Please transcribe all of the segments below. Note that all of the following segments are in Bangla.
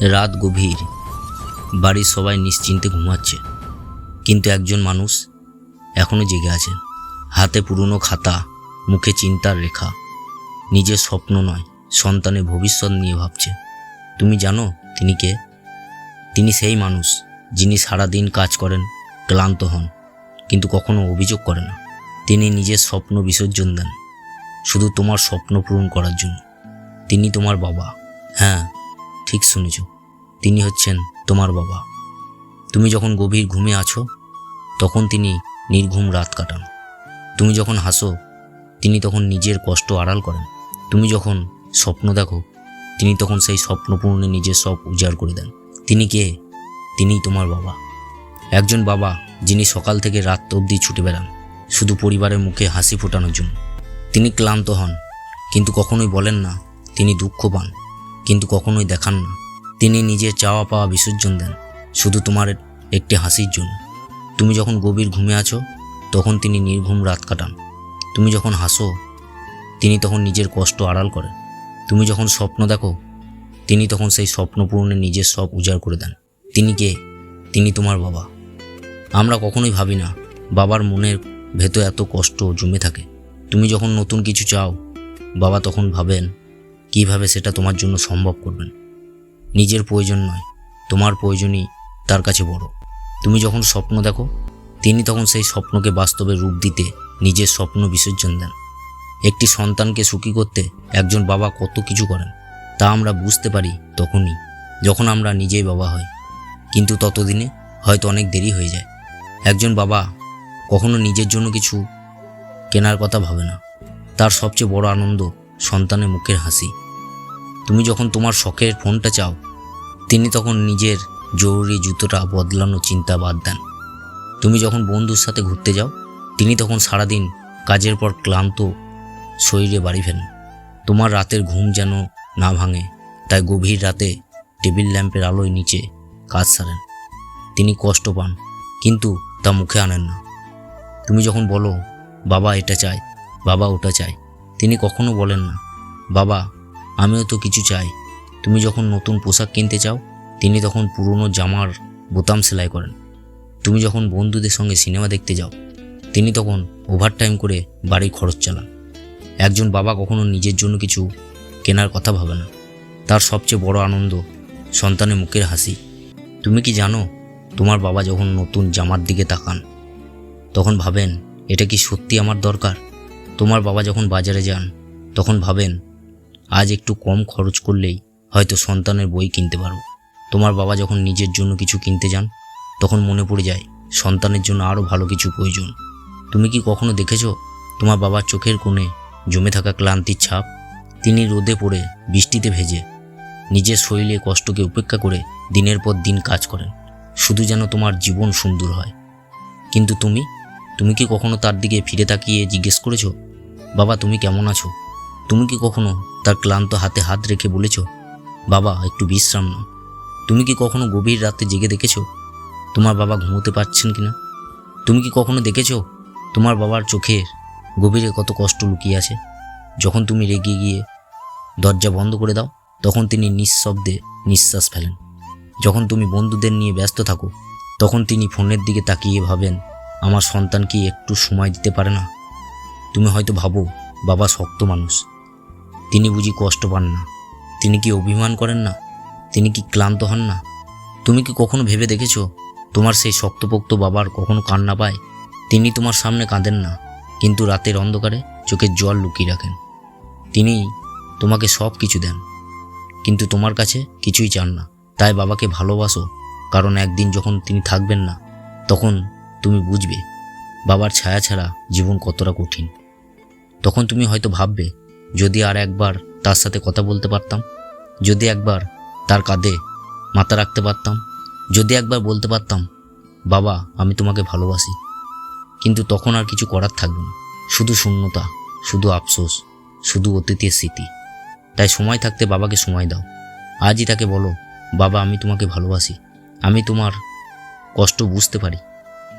রাত গভীর। বাড়ির সবাই নিশ্চিন্তে ঘুমাচ্ছে। কিন্তু একজন মানুষ এখনও জেগে আছেন হাতে পুরনো খাতা, মুখে চিন্তার রেখা। নিজের স্বপ্ন নয়, সন্তানের ভবিষ্যৎ নিয়ে ভাবছে। তুমি জানো তিনি কে? তিনি সেই মানুষ যিনি সারাদিন কাজ করেন, ক্লান্ত হন, কিন্তু কখনো অভিযোগ করে না। তিনি নিজের স্বপ্ন বিসর্জন দেন। শুধু তোমার স্বপ্ন পূরণ করার জন্য। তিনি তোমার বাবা। হ্যাঁ ঠিক শুনেছ। তিনি হচ্ছেন তোমার বাবা। তুমি যখন গভীর ঘুমে আছো, তখন তিনি নির্ঘুম রাত কাটান। তুমি যখন হাসো, তিনি তখন নিজের কষ্ট আড়াল করেন। তুমি যখন স্বপ্ন দেখো, তিনি তখন সেই স্বপ্ন পূরণে নিজের সব উজাড় করে দেন। তিনি কে? তিনিই তোমার বাবা। একজন বাবা যিনি সকাল থেকে রাত অবধি ছুটে বেড়ান, শুধু পরিবারের মুখে হাসি ফোটানোর জন্য। তিনি ক্লান্ত হন, কিন্তু কখনোই বলেন না, তিনি দুঃখ পান। কিন্তু কখনোই দেখান না। তিনি নিজের চাওয়া পাওয়া বিসর্জন দেন, শুধু তোমার একটি হাসির জন্য। তুমি যখন গভীর ঘুমে আছো, তখন তিনি নির্ঘুম রাত কাটান। তুমি যখন হাসো, তিনি তখন নিজের কষ্ট আড়াল করেন। তুমি যখন স্বপ্ন দেখো, তিনি তখন সেই স্বপ্ন পূরণে নিজের সব উজাড় করে দেন। তিনি কে? তিনি তোমার বাবা। আমরা কখনোই ভাবি না, বাবার মনের ভেতর এত কষ্ট জমে থাকে। তুমি যখন নতুন কিছু চাও, বাবা তখন ভাবেন কীভাবে সেটা তোমার জন্য সম্ভব করবেন? নিজের প্রয়োজন নয়, তোমার প্রয়োজনই তার কাছে বড়। তুমি যখন স্বপ্ন দেখো, তিনি তখন সেই স্বপ্নকে বাস্তবে রূপ দিতে নিজের স্বপ্ন বিসর্জন দেন। একটি সন্তানকে সুখী করতে একজন বাবা কত কিছু করেন, তা আমরা বুঝতে পারি তখনই, যখন আমরা নিজেই বাবা হই। কিন্তু ততদিনে হয়তো অনেক দেরি হয়ে যায়। একজন বাবা কখনো নিজের জন্য কিছু কেনার কথা ভাবে না। তার সবচেয়ে বড় আনন্দ সন্তানের মুখের হাসি। তুমি যখন তোমার শখের ফোনটা চাও, তিনি তখন নিজের জরুরি জুতোটা বদলানো চিন্তা বাদ দেন। তুমি যখন বন্ধুর সাথে ঘুরতে যাও, তিনি তখন সারাদিন কাজের পর ক্লান্ত শরীরে বাড়ি ফেরেন। তোমার রাতের ঘুম যেন না ভাঙে, তাই গভীর রাতে টেবিল ল্যাম্পের আলোয় নিচে কাজ সারেন। তিনি কষ্ট পান, কিন্তু তা মুখে আনেন না। তুমি যখন বলো, বাবা এটা চাই বাবা ওটা চাই তিনি কখনো বলেন না, বাবা, আমিও তো কিছু চাই। তুমি যখন নতুন পোশাক কিনতে চাও, তিনি তখন পুরনো জামার বোতাম সেলাই করেন। তুমি যখন বন্ধুদের সঙ্গে সিনেমা দেখতে যাও, তিনি তখন ওভারটাইম করে বাড়ির খরচ চালান। একজন বাবা কখনো নিজের জন্য কিছু কেনার কথা ভাবে না। তার সবচেয়ে বড় আনন্দ সন্তানের মুখের হাসি। তুমি কি জানো, তোমার বাবা যখন নতুন জামার দিকে তাকান, তখন ভাবেন, এটা কি সত্যি আমার দরকার? তোমার বাবা যখন বাজারে যান, তখন ভাবেন, আজ একটু কম খরচ করলেই হয়তো সন্তানের বই কিনতে পারব। তোমার বাবা যখন নিজের জন্য কিছু কিনতে যান, তখন মনে পড়ে যায়, সন্তানের জন্য আরও ভালো কিছু প্রয়োজন। তুমি কি কখনো দেখেছ, তোমার বাবার চোখের কোণে জমে থাকা ক্লান্তির ছাপ? তিনি রোদে পড়ে বৃষ্টিতে ভেজে নিজের শরীরে কষ্টকে উপেক্ষা করে দিনের পর দিন কাজ করেন। শুধু যেন তোমার জীবন সুন্দর হয়। কিন্তু তুমি তুমি কি কখনো তার দিকে ফিরে তাকিয়ে জিজ্ঞেস করেছ? বাবা, তুমি কেমন আছো? তুমি কি কখনো তার ক্লান্ত হাতে হাত রেখে বলেছ, বাবা, একটু বিশ্রাম নাও তুমি কি কখনো গভীর রাতে জেগে দেখেছ, তোমার বাবা ঘুমোতে পারছেন কিনা তুমি কি কখনো দেখেছ, তোমার বাবার চোখের গভীরে কত কষ্ট লুকিয়ে আছে যখন তুমি রেগে গিয়ে দরজা বন্ধ করে দাও, তখন তিনি নিঃশব্দে নিঃশ্বাস ফেলেন। যখন তুমি বন্ধুদের নিয়ে ব্যস্ত থাকো, তখন তিনি ফোনের দিকে তাকিয়ে ভাবেন আমার সন্তান কি একটু সময় দিতে পারে না? তুমি হয়তো ভাবো, বাবা শক্ত মানুষ। তিনি বুঝি কষ্ট পান না। তিনি কি অভিমান করেন না? তিনি কি ক্লান্ত হন না? তুমি কি কখনো ভেবে দেখেছ, তোমার সেই শক্তপোক্ত বাবার কখনো কান্না পায়? তিনি তোমার সামনে কাঁদেন না, কিন্তু রাতের অন্ধকারে চোখের জল লুকিয়ে রাখেন। তিনি তোমাকে সব কিছু দেন, কিন্তু তোমার কাছে কিছুই চান না। তাই বাবাকে ভালোবাসো, কারণ একদিন যখন তিনি থাকবেন না, তখন তুমি বুঝবে, বাবার ছায়া ছাড়া জীবন কতটা কঠিন। তখন তুমি হয়তো ভাববে, যদি আর একবার তার সাথে কথা বলতে পারতাম, যদি একবার তার কাঁধে মাথা রাখতে পারতাম, যদি একবার বলতে পারতাম, বাবা, আমি তোমাকে ভালোবাসি। কিন্তু তখন আর কিছু করার থাকবে না। শুধু শূন্যতা, শুধু আফসোস, শুধু অতীতের স্মৃতি। তাই সময় থাকতে বাবাকে সময় দাও। আজই তাকে বলো, বাবা, আমি তোমাকে ভালোবাসি। আমি তোমার কষ্ট বুঝতে পারি।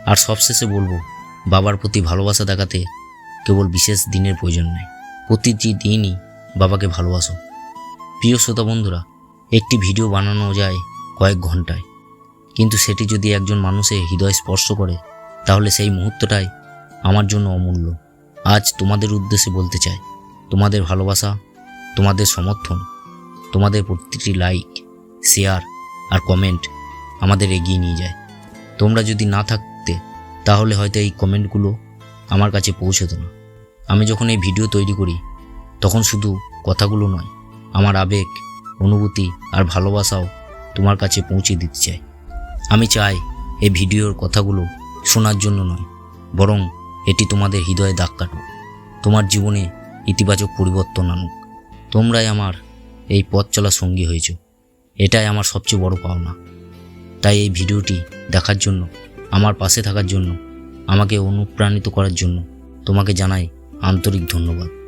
আর সবশেষে বলব, বাবার প্রতি ভালোবাসা দেখাতে কেবল বিশেষ দিনের প্রয়োজন নেই। প্রতিটি দিনই বাবাকে ভালোবাসো। প্রিয় শ্রোতা বন্ধুরা, একটি ভিডিও বানানো যায় কয়েক ঘন্টায়। কিন্তু সেটি যদি একজন মানুষের হৃদয় স্পর্শ করে, তাহলে সেই মুহূর্তটাই আমার জন্য অমূল্য। আজ তোমাদের উদ্দেশ্যে বলতে চাই, তোমাদের ভালোবাসা, তোমাদের সমর্থন, তোমাদের প্রতিটি লাইক শেয়ার আর কমেন্ট আমাদের এগিয়ে নিয়ে যায়। তোমরা যদি না থাকতে তাহলে হয়তো এই কমেন্টগুলো আমার কাছে পৌঁছতো না। আমি যখন এই ভিডিও তৈরি করি, তখন শুধু কথাগুলো নয়, আমার আবেগ, অনুভূতি আর ভালোবাসাও তোমার কাছে পৌঁছে দিতে চাই। আমি চাই এই ভিডিওর কথাগুলো শোনার জন্য নয়, বরং এটি তোমাদের হৃদয়ে দাগ কাটুক, তোমার জীবনে ইতিবাচক পরিবর্তন আনুক। তোমরাই আমার এই পথ চলা সঙ্গী হয়েছ, এটাই আমার সবচেয়ে বড় পাওনা। তাই এই ভিডিওটি দেখার জন্য আমার পাশে থাকার জন্য আমাকে অনুপ্রাণিত করার জন্য তোমাকে জানাই আন্তরিক ধন্যবাদ।